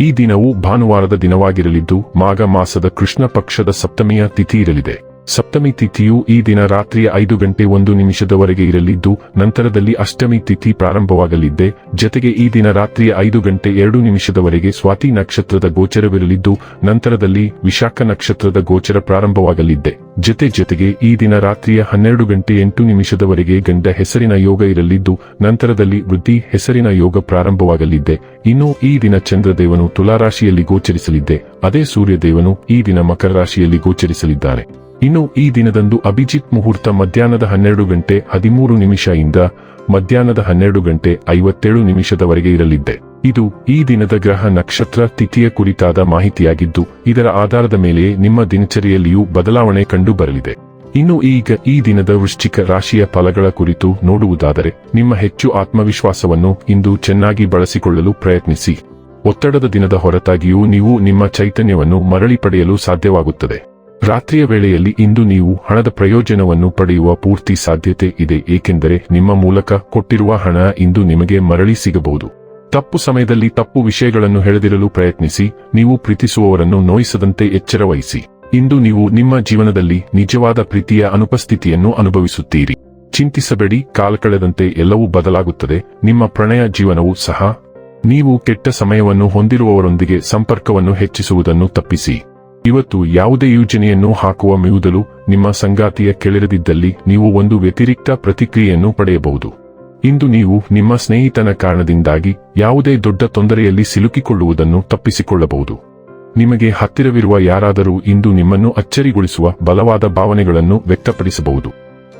ಈ ದಿನವು ಭಾನುವಾರದ ದಿನವಾಗಿರಲಿದ್ದು ಮಾಘ ಮಾಸದ ಕೃಷ್ಣ ಪಕ್ಷದ ಸಪ್ತಮಿಯ ತಿಥಿ ಇರಲಿದೆ. ಸಪ್ತಮಿ ತಿಥಿಯು ಈ ದಿನ ರಾತ್ರಿಯ ಐದು ಗಂಟೆ ಒಂದು ನಿಮಿಷದವರೆಗೆ ಇರಲಿದ್ದು, ನಂತರದಲ್ಲಿ ಅಷ್ಟಮಿ ತಿಥಿ ಪ್ರಾರಂಭವಾಗಲಿದ್ದೆ. ಜತೆಗೆ ಈ ದಿನ ರಾತ್ರಿಯ ಐದು ಗಂಟೆ ಎರಡು ನಿಮಿಷದವರೆಗೆ ಸ್ವಾತಿ ನಕ್ಷತ್ರದ ಗೋಚರವಿರಲಿದ್ದು, ನಂತರದಲ್ಲಿ ವಿಶಾಖ ನಕ್ಷತ್ರದ ಗೋಚರ ಪ್ರಾರಂಭವಾಗಲಿದ್ದೆ. ಜತೆ ಜತೆಗೆ ಈ ದಿನ ರಾತ್ರಿಯ ಹನ್ನೆರಡು ಗಂಟೆ ಎಂಟು ನಿಮಿಷದವರೆಗೆ ಗಂಡ ಹೆಸರಿನ ಯೋಗ ಇರಲಿದ್ದು, ನಂತರದಲ್ಲಿ ವೃದ್ಧಿ ಹೆಸರಿನ ಯೋಗ ಪ್ರಾರಂಭವಾಗಲಿದ್ದೆ. ಇನ್ನು ಈ ದಿನ ಚಂದ್ರದೇವನು ತುಲಾರಾಶಿಯಲ್ಲಿ ಗೋಚರಿಸಲಿದ್ದೆ. ಅದೇ ಸೂರ್ಯದೇವನು ಈ ದಿನ ಮಕರ ರಾಶಿಯಲ್ಲಿ ಗೋಚರಿಸಲಿದ್ದಾನೆ ಇನ್ನು ಈ ದಿನದಂದು ಅಭಿಜಿತ್ ಮುಹೂರ್ತ ಮಧ್ಯಾಹ್ನದ ಹನ್ನೆರಡು ಗಂಟೆ ಹದಿಮೂರು ನಿಮಿಷ ಇಂದ ಮಧ್ಯಾಹ್ನದ ಹನ್ನೆರಡು ಗಂಟೆ ಐವತ್ತೇಳು ನಿಮಿಷದವರೆಗೆ ಇರಲಿದ್ದೆ ಇದು ಈ ದಿನದ ಗ್ರಹ ನಕ್ಷತ್ರ ತಿಥಿಯ ಕುರಿತಾದ ಮಾಹಿತಿಯಾಗಿದ್ದು, ಇದರ ಆಧಾರದ ಮೇಲೆಯೇ ನಿಮ್ಮ ದಿನಚರಿಯಲ್ಲಿಯೂ ಬದಲಾವಣೆ ಕಂಡು ಬರಲಿದೆ ಇನ್ನು ಈಗ ಈ ದಿನದ ವೃಶ್ಚಿಕ ರಾಶಿಯ ಫಲಗಳ ಕುರಿತು ನೋಡುವುದಾದರೆ, ನಿಮ್ಮ ಹೆಚ್ಚು ಆತ್ಮವಿಶ್ವಾಸವನ್ನು ಇಂದು ಚೆನ್ನಾಗಿ ಬಳಸಿಕೊಳ್ಳಲು ಪ್ರಯತ್ನಿಸಿ. ಒತ್ತಡದ ದಿನದ ಹೊರತಾಗಿಯೂ ನೀವು ನಿಮ್ಮ ಚೈತನ್ಯವನ್ನು ಮರಳಿ ಪಡೆಯಲು ಸಾಧ್ಯವಾಗುತ್ತದೆ. ರಾತ್ರಿಯ ವೇಳೆಯಲ್ಲಿ ಇಂದು ನೀವು ಹಣದ ಪ್ರಯೋಜನವನ್ನು ಪಡೆಯುವ ಪೂರ್ತಿ ಸಾಧ್ಯತೆ ಇದೆ, ಏಕೆಂದರೆ ನಿಮ್ಮ ಮೂಲಕ ಕೊಟ್ಟಿರುವ ಹಣ ಇಂದು ನಿಮಗೆ ಮರಳಿ ಸಿಗಬಹುದು. ತಪ್ಪು ಸಮಯದಲ್ಲಿ ತಪ್ಪು ವಿಷಯಗಳನ್ನು ಹೇಳದಿರಲು ಪ್ರಯತ್ನಿಸಿ, ನೀವು ಪ್ರೀತಿಸುವವರನ್ನು ನೋಯಿಸದಂತೆ ಎಚ್ಚರ ವಹಿಸಿ. ಇಂದು ನೀವು ನಿಮ್ಮ ಜೀವನದಲ್ಲಿ ನಿಜವಾದ ಪ್ರೀತಿಯ ಅನುಪಸ್ಥಿತಿಯನ್ನು ಅನುಭವಿಸುತ್ತೀರಿ. ಚಿಂತಿಸಬೇಡಿ, ಕಾಲ ಕಳೆದಂತೆ ಎಲ್ಲವೂ ಬದಲಾಗುತ್ತದೆ, ನಿಮ್ಮ ಪ್ರಣಯ ಜೀವನವೂ ಸಹ. ನೀವು ಕೆಟ್ಟ ಸಮಯವನ್ನು ಹೊಂದಿರುವವರೊಂದಿಗೆ ಸಂಪರ್ಕವನ್ನು ಹೆಚ್ಚಿಸುವುದನ್ನು ತಪ್ಪಿಸಿ. ಇವತ್ತು ಯಾವುದೇ ಯೋಜನೆಯನ್ನು ಹಾಕುವ ಮೀದಲು ನಿಮ್ಮ ಸಂಗಾತಿಯ ಕೆಳರದಿದ್ದಲ್ಲಿ ನೀವು ಒಂದು ವ್ಯತಿರಿಕ್ತ ಪ್ರತಿಕ್ರಿಯೆಯನ್ನು ಪಡೆಯಬಹುದು. ಇಂದು ನೀವು ನಿಮ್ಮ ಸ್ನೇಹಿತನ ಕಾರಣದಿಂದಾಗಿ ಯಾವುದೇ ದೊಡ್ಡ ತೊಂದರೆಯಲ್ಲಿ ಸಿಲುಕಿಕೊಳ್ಳುವುದನ್ನು ತಪ್ಪಿಸಿಕೊಳ್ಳಬಹುದು. ನಿಮಗೆ ಹತ್ತಿರವಿರುವ ಯಾರಾದರೂ ಇಂದು ನಿಮ್ಮನ್ನು ಅಚ್ಚರಿಗೊಳಿಸುವ ಬಲವಾದ ಭಾವನೆಗಳನ್ನು ವ್ಯಕ್ತಪಡಿಸಬಹುದು.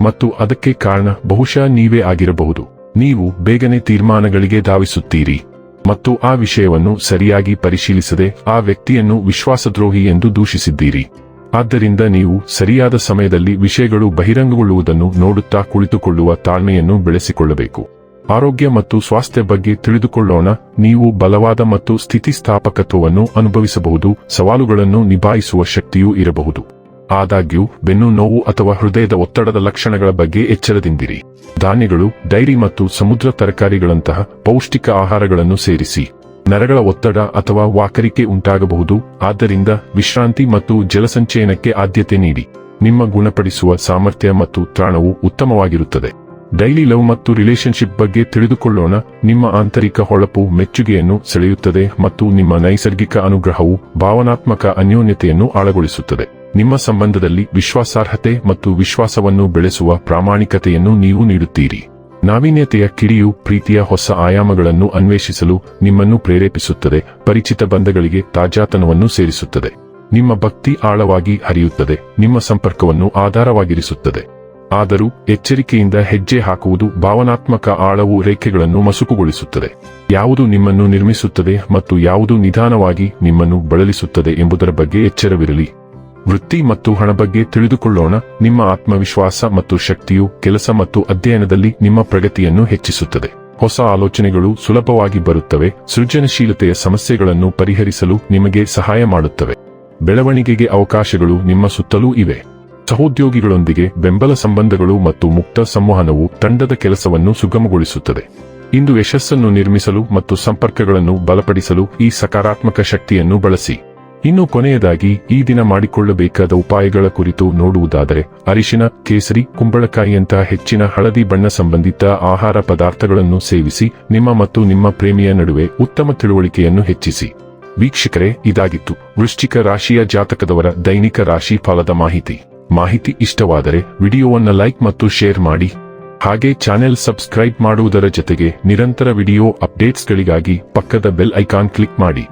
ಮತ್ತು ಅದಕ್ಕೆ ಕಾರಣ ಬಹುಶಃ ನೀವೇ ಆಗಿರಬಹುದು. ನೀವು ಬೇಗನೆ ತೀರ್ಮಾನಗಳಿಗೆ ಧಾವಿಸುತ್ತೀರಿ. ಮತ್ತು ಆ ವಿಷಯವನ್ನು ಸರಿಯಾಗಿ ಪರಿಶೀಲಿಸದೆ ಆ ವ್ಯಕ್ತಿಯನ್ನು ವಿಶ್ವಾಸದ್ರೋಹಿ ಎಂದು ದೂಷಿಸಿದ್ದೀರಿ. ಆದ್ದರಿಂದ ನೀವು ಸರಿಯಾದ ಸಮಯದಲ್ಲಿ ವಿಷಯಗಳು ಬಹಿರಂಗಗೊಳ್ಳುವುದನ್ನು ನೋಡುತ್ತಾ ಕುಳಿತುಕೊಳ್ಳುವ ತಾಳ್ಮೆಯನ್ನು ಬೆಳೆಸಿಕೊಳ್ಳಬೇಕು. ಆರೋಗ್ಯ ಮತ್ತು ಸ್ವಾಸ್ಥ್ಯ ಬಗ್ಗೆ ತಿಳಿದುಕೊಳ್ಳೋಣ. ನೀವು ಬಲವಾದ ಮತ್ತು ಸ್ಥಿತಿಸ್ಥಾಪಕತ್ವವನ್ನು ಅನುಭವಿಸಬಹುದು. ಸವಾಲುಗಳನ್ನು ನಿಭಾಯಿಸುವ ಶಕ್ತಿಯೂ ಇರಬಹುದು. ಆದಾಗ್ಯೂ, ಬೆನ್ನು ನೋವು ಅಥವಾ ಹೃದಯದ ಒತ್ತಡದ ಲಕ್ಷಣಗಳ ಬಗ್ಗೆ ಎಚ್ಚರದಿಂದಿರಿ. ಧಾನ್ಯಗಳು, ಡೈರಿ ಮತ್ತು ಸಮುದ್ರ ತರಕಾರಿಗಳಂತಹ ಪೌಷ್ಟಿಕ ಆಹಾರಗಳನ್ನು ಸೇರಿಸಿ, ನರಗಳ ಒತ್ತಡ ಅಥವಾ ವಾಕರಿಕೆ ಉಂಟಾಗಬಹುದು, ಆದ್ದರಿಂದ ವಿಶ್ರಾಂತಿ ಮತ್ತು ಜಲಸಂಚಯನಕ್ಕೆ ಆದ್ಯತೆ ನೀಡಿ. ನಿಮ್ಮ ಗುಣಪಡಿಸುವ ಸಾಮರ್ಥ್ಯ ಮತ್ತು ತ್ರಾಣವು ಉತ್ತಮವಾಗಿರುತ್ತದೆ. ಡೈಲಿ ಲವ್ ಮತ್ತು ರಿಲೇಶನ್ಶಿಪ್ ಬಗ್ಗೆ ತಿಳಿದುಕೊಳ್ಳೋಣ. ನಿಮ್ಮ ಆಂತರಿಕ ಹೊಳಪು, ಮೆಚ್ಚುಗೆಯನ್ನು ಸೆಳೆಯುತ್ತದೆ ಮತ್ತು ನಿಮ್ಮ ನೈಸರ್ಗಿಕ ಅನುಗ್ರಹವು ಭಾವನಾತ್ಮಕ ಅನ್ಯೋನ್ಯತೆಯನ್ನು ಆಳಗೊಳಿಸುತ್ತದೆ. ನಿಮ್ಮ ಸಂಬಂಧದಲ್ಲಿ ವಿಶ್ವಾಸಾರ್ಹತೆ ಮತ್ತು ವಿಶ್ವಾಸವನ್ನು ಬೆಳೆಸುವ ಪ್ರಾಮಾಣಿಕತೆಯನ್ನು ನೀವು ನೀಡುತ್ತೀರಿ. ನಾವೀನ್ಯತೆಯ ಕಿಡಿಯು ಪ್ರೀತಿಯ ಹೊಸ ಆಯಾಮಗಳನ್ನು ಅನ್ವೇಷಿಸಲು ನಿಮ್ಮನ್ನು ಪ್ರೇರೇಪಿಸುತ್ತದೆ, ಪರಿಚಿತ ಬಂಧಗಳಿಗೆ ತಾಜಾತನವನ್ನು ಸೇರಿಸುತ್ತದೆ. ನಿಮ್ಮ ಭಕ್ತಿ ಆಳವಾಗಿ ಹರಿಯುತ್ತದೆ, ನಿಮ್ಮ ಸಂಪರ್ಕವನ್ನು ಆಧಾರವಾಗಿರಿಸುತ್ತದೆ. ಆದರೂ ಎಚ್ಚರಿಕೆಯಿಂದ ಹೆಜ್ಜೆ ಹಾಕುವುದು ಭಾವನಾತ್ಮಕ ಆಳವು ರೇಖೆಗಳನ್ನು ಮಸುಕುಗೊಳಿಸುತ್ತದೆ. ಯಾವುದು ನಿಮ್ಮನ್ನು ನಿರ್ಮಿಸುತ್ತದೆ ಮತ್ತು ಯಾವುದು ನಿಧಾನವಾಗಿ ನಿಮ್ಮನ್ನು ಬಳಲಿಸುತ್ತದೆ ಎಂಬುದರ ಬಗ್ಗೆ ಎಚ್ಚರವಿರಲಿ. ವೃತ್ತಿ ಮತ್ತು ಹಣ ಬಗ್ಗೆ ತಿಳಿದುಕೊಳ್ಳೋಣ. ನಿಮ್ಮ ಆತ್ಮವಿಶ್ವಾಸ ಮತ್ತು ಶಕ್ತಿಯು ಕೆಲಸ ಮತ್ತು ಅಧ್ಯಯನದಲ್ಲಿ ನಿಮ್ಮ ಪ್ರಗತಿಯನ್ನು ಹೆಚ್ಚಿಸುತ್ತದೆ. ಹೊಸ ಆಲೋಚನೆಗಳು ಸುಲಭವಾಗಿ ಬರುತ್ತವೆ. ಸೃಜನಶೀಲತೆಯ ಸಮಸ್ಯೆಗಳನ್ನು ಪರಿಹರಿಸಲು ನಿಮಗೆ ಸಹಾಯ ಮಾಡುತ್ತವೆ. ಬೆಳವಣಿಗೆಗೆ ಅವಕಾಶಗಳು ನಿಮ್ಮ ಸುತ್ತಲೂ ಇವೆ. ಸಹೋದ್ಯೋಗಿಗಳೊಂದಿಗೆ ಬೆಂಬಲ ಸಂಬಂಧಗಳು ಮತ್ತು ಮುಕ್ತ ಸಂವಹನವು ತಂಡದ ಕೆಲಸವನ್ನು ಸುಗಮಗೊಳಿಸುತ್ತದೆ. ಇಂದು ಯಶಸ್ಸನ್ನು ನಿರ್ಮಿಸಲು ಮತ್ತು ಸಂಪರ್ಕಗಳನ್ನು ಬಲಪಡಿಸಲು ಈ ಸಕಾರಾತ್ಮಕ ಶಕ್ತಿಯನ್ನು ಬಳಸಿ. ಇನ್ನು ಕೊನೆಯದಾಗಿ ಈ ದಿನ ಮಾಡಿಕೊಳ್ಳಬೇಕಾದ ಉಪಾಯಗಳ ಕುರಿತು ನೋಡುವುದಾದರೆ, ಅರಿಶಿನ, ಕೇಸರಿ ಕುಂಬಳಕಾಯಿಯಂತಹ ಹೆಚ್ಚಿನ ಹಳದಿ ಬಣ್ಣ ಸಂಬಂಧಿತ ಆಹಾರ ಪದಾರ್ಥಗಳನ್ನು ಸೇವಿಸಿ, ನಿಮ್ಮ ಮತ್ತು ನಿಮ್ಮ ಪ್ರೇಮಿಯ ನಡುವೆ ಉತ್ತಮ ತಿಳುವಳಿಕೆಯನ್ನು ಹೆಚ್ಚಿಸಿ. ವೀಕ್ಷಕರೇ, ಇದಾಗಿತ್ತು ವೃಶ್ಚಿಕ ರಾಶಿಯ ಜಾತಕದವರ ದೈನಿಕ ರಾಶಿ ಫಲದ ಮಾಹಿತಿ. ಮಾಹಿತಿ ಇಷ್ಟವಾದರೆ ವಿಡಿಯೋವನ್ನು ಲೈಕ್ ಮತ್ತು ಶೇರ್ ಮಾಡಿ. ಹಾಗೆ ಚಾನೆಲ್ ಸಬ್ಸ್ಕ್ರೈಬ್ ಮಾಡುವುದರ ಜೊತೆಗೆ ನಿರಂತರ ವಿಡಿಯೋ ಅಪ್ಡೇಟ್ಸ್ಗಳಿಗಾಗಿ ಪಕ್ಕದ ಬೆಲ್ ಐಕಾನ್ ಕ್ಲಿಕ್ ಮಾಡಿ.